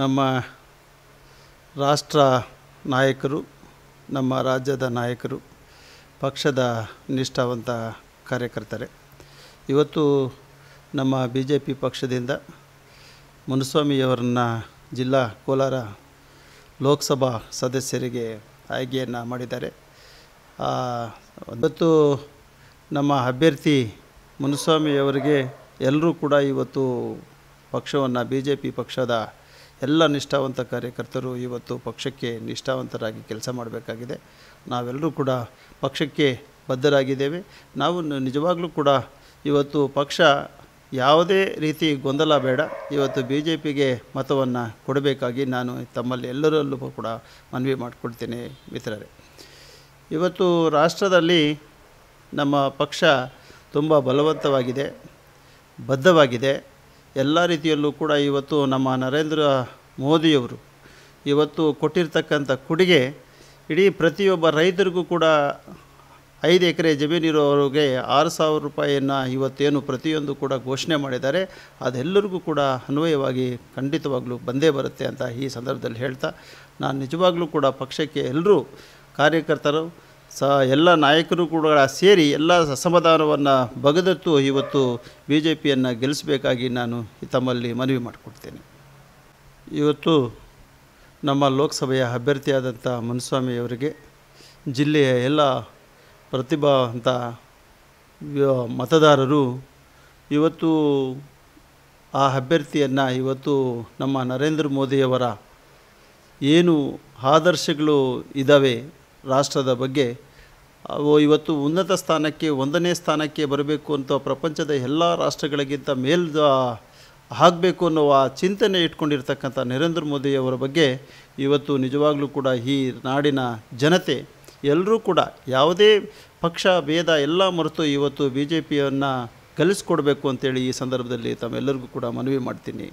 ನಮ್ಮ ರಾಷ್ಟ್ರ ನಾಯಕರು, ನಮ್ಮ ರಾಜ್ಯದ ನಾಯಕರು, ಪಕ್ಷದ ನಿಷ್ಠಾವಂತ ಕಾರ್ಯಕರ್ತರೆ. ಇವತ್ತು ನಮ್ಮ ಬಿ ಜೆ ಪಿ ಪಕ್ಷದಿಂದ ಮುನುಸ್ವಾಮಿಯವರನ್ನು ಜಿಲ್ಲಾ ಕೋಲಾರ ಲೋಕಸಭಾ ಸದಸ್ಯರಿಗೆ ಆಯ್ಕೆಯನ್ನು ಮಾಡಿದ್ದಾರೆ. ಇವತ್ತು ನಮ್ಮ ಅಭ್ಯರ್ಥಿ ಮುನುಸ್ವಾಮಿಯವರಿಗೆ ಎಲ್ಲರೂ ಕೂಡ ಇವತ್ತು ಪಕ್ಷವನ್ನು ಬಿ ಜೆ ಪಿ ಪಕ್ಷದ ಎಲ್ಲ ನಿಷ್ಠಾವಂತ ಕಾರ್ಯಕರ್ತರು ಇವತ್ತು ಪಕ್ಷಕ್ಕೆ ನಿಷ್ಠಾವಂತರಾಗಿ ಕೆಲಸ ಮಾಡಬೇಕಾಗಿದೆ. ನಾವೆಲ್ಲರೂ ಕೂಡ ಪಕ್ಷಕ್ಕೆ ಬದ್ಧರಾಗಿದ್ದೇವೆ. ನಾವು ನಿಜವಾಗಲೂ ಕೂಡ ಇವತ್ತು ಪಕ್ಷ ಯಾವುದೇ ರೀತಿ ಗೊಂದಲ ಬೇಡ. ಇವತ್ತು ಬಿ ಜೆ ಪಿಗೆ ಮತವನ್ನು ಕೊಡಬೇಕಾಗಿ ನಾನು ತಮ್ಮಲ್ಲಿ ಎಲ್ಲರಲ್ಲೂ ಕೂಡ ಮನವಿ ಮಾಡಿಕೊಡ್ತೇನೆ ಮಿತ್ರರೇ. ಇವತ್ತು ರಾಷ್ಟ್ರದಲ್ಲಿ ನಮ್ಮ ಪಕ್ಷ ತುಂಬ ಬಲವಂತವಾಗಿದೆ, ಬದ್ಧವಾಗಿದೆ. ಎಲ್ಲ ರೀತಿಯಲ್ಲೂ ಕೂಡ ಇವತ್ತು ನಮ್ಮ ನರೇಂದ್ರ ಮೋದಿಯವರು ಇವತ್ತು ಕೊಟ್ಟಿರ್ತಕ್ಕಂಥ ಕೊಡುಗೆ ಇಡೀ ಪ್ರತಿಯೊಬ್ಬ ರೈತರಿಗೂ ಕೂಡ ಐದು ಎಕರೆ ಜಮೀನಿರೋರಿಗೆ ಆರು ಸಾವಿರ ರೂಪಾಯಿಯನ್ನು ಇವತ್ತೇನು ಪ್ರತಿಯೊಂದು ಕೂಡ ಘೋಷಣೆ ಮಾಡಿದ್ದಾರೆ. ಅದೆಲ್ಲರಿಗೂ ಕೂಡ ಅನ್ವಯವಾಗಿ ಖಂಡಿತವಾಗಲೂ ಬಂದೇ ಬರುತ್ತೆ ಅಂತ ಈ ಸಂದರ್ಭದಲ್ಲಿ ಹೇಳ್ತಾ, ನಾನು ನಿಜವಾಗಲೂ ಕೂಡ ಪಕ್ಷಕ್ಕೆ ಎಲ್ಲರೂ ಕಾರ್ಯಕರ್ತರು ಸ ಎಲ್ಲ ನಾಯಕರು ಕೂಡ ಸೇರಿ ಎಲ್ಲ ಅಸಮಾಧಾನವನ್ನು ಬಗೆದತ್ತು ಇವತ್ತು ಬಿ ಜೆ ಪಿಯನ್ನು ಗೆಲ್ಲಿಸಬೇಕಾಗಿ ನಾನು ತಮ್ಮಲ್ಲಿ ಮನವಿ ಮಾಡಿಕೊಡ್ತೇನೆ. ಇವತ್ತು ನಮ್ಮ ಲೋಕಸಭೆಯ ಅಭ್ಯರ್ಥಿಯಾದಂಥ ಮುನಿಸ್ವಾಮಿಯವರಿಗೆ ಜಿಲ್ಲೆಯ ಎಲ್ಲ ಪ್ರತಿಭಾವಂತ ಮತದಾರರು ಇವತ್ತು ಆ ಅಭ್ಯರ್ಥಿಯನ್ನು ಇವತ್ತು ನಮ್ಮ ನರೇಂದ್ರ ಮೋದಿಯವರ ಏನು ಆದರ್ಶಗಳು ಇದ್ದಾವೆ ರಾಷ್ಟ್ರದ ಬಗ್ಗೆ, ಅವು ಇವತ್ತು ಉನ್ನತ ಸ್ಥಾನಕ್ಕೆ, ಒಂದನೇ ಸ್ಥಾನಕ್ಕೆ ಬರಬೇಕು ಅಂತ ಪ್ರಪಂಚದ ಎಲ್ಲ ರಾಷ್ಟ್ರಗಳಿಗಿಂತ ಮೇಲ್ ಆಗಬೇಕು ಅನ್ನುವ ಚಿಂತನೆ ಇಟ್ಕೊಂಡಿರ್ತಕ್ಕಂಥ ನರೇಂದ್ರ ಮೋದಿಯವರ ಬಗ್ಗೆ ಇವತ್ತು ನಿಜವಾಗಲೂ ಕೂಡ ಈ ನಾಡಿನ ಜನತೆ ಎಲ್ಲರೂ ಕೂಡ ಯಾವುದೇ ಪಕ್ಷ, ಭೇದ ಎಲ್ಲ ಮರೆತು ಇವತ್ತು ಬಿ ಜೆ ಪಿಯನ್ನು ಕಲಿಸ್ಕೊಡ್ಬೇಕು ಅಂತೇಳಿ ಈ ಸಂದರ್ಭದಲ್ಲಿ ತಮ್ಮೆಲ್ಲರಿಗೂ ಕೂಡ ಮನವಿ ಮಾಡ್ತೀನಿ.